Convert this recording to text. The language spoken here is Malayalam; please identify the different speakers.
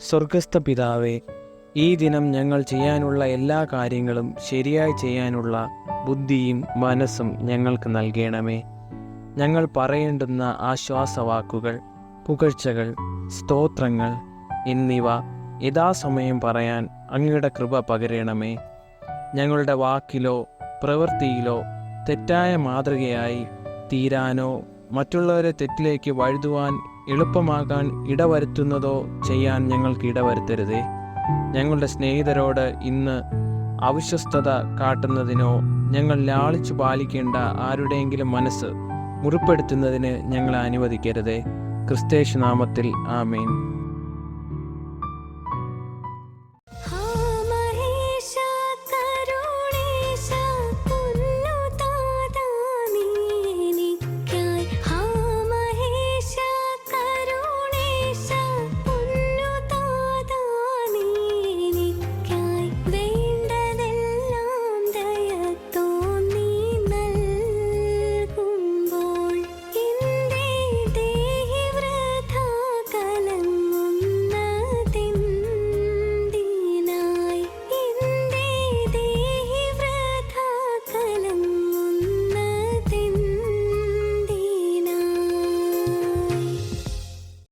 Speaker 1: സ്വർഗസ്ഥ പിതാവേ ഈ ദിനം ഞങ്ങൾ ചെയ്യാനുള്ള എല്ലാ കാര്യങ്ങളും ശരിയായി ചെയ്യാനുള്ള ബുദ്ധിയും മനസ്സും ഞങ്ങൾക്ക് നൽകണമേ. ഞങ്ങൾ പറയേണ്ടുന്ന ആശ്വാസവാക്കുകൾ പുകഴ്ചകൾ സ്തോത്രങ്ങൾ എന്നിവ യഥാസമയം പറയാൻ അങ്ങയുടെ കൃപ പകരണമേ. ഞങ്ങളുടെ വാക്കിലോ പ്രവൃത്തിയിലോ തെറ്റായ മാതൃകയായി തീരാനോ മറ്റുള്ളവരെ തെറ്റിലേക്ക് വഴുതുവാൻ എളുപ്പമാകാൻ ഇടവരുത്തുന്നതോ ചെയ്യാൻ ഞങ്ങൾക്ക് ഇടവരുത്തരുതേ. ഞങ്ങളുടെ സ്നേഹിതരോട് ഇന്ന് അവിശ്വസ്തത കാട്ടുന്നതിനോ ഞങ്ങൾ ലാളിച്ചു പാലിക്കേണ്ട ആരുടെയെങ്കിലും മനസ്സ് മുറിപ്പെടുത്തുന്നതിന് ഞങ്ങളെ അനുവദിക്കരുതേ. ക്രിസ്തേശു നാമത്തിൽ ആമേൻ.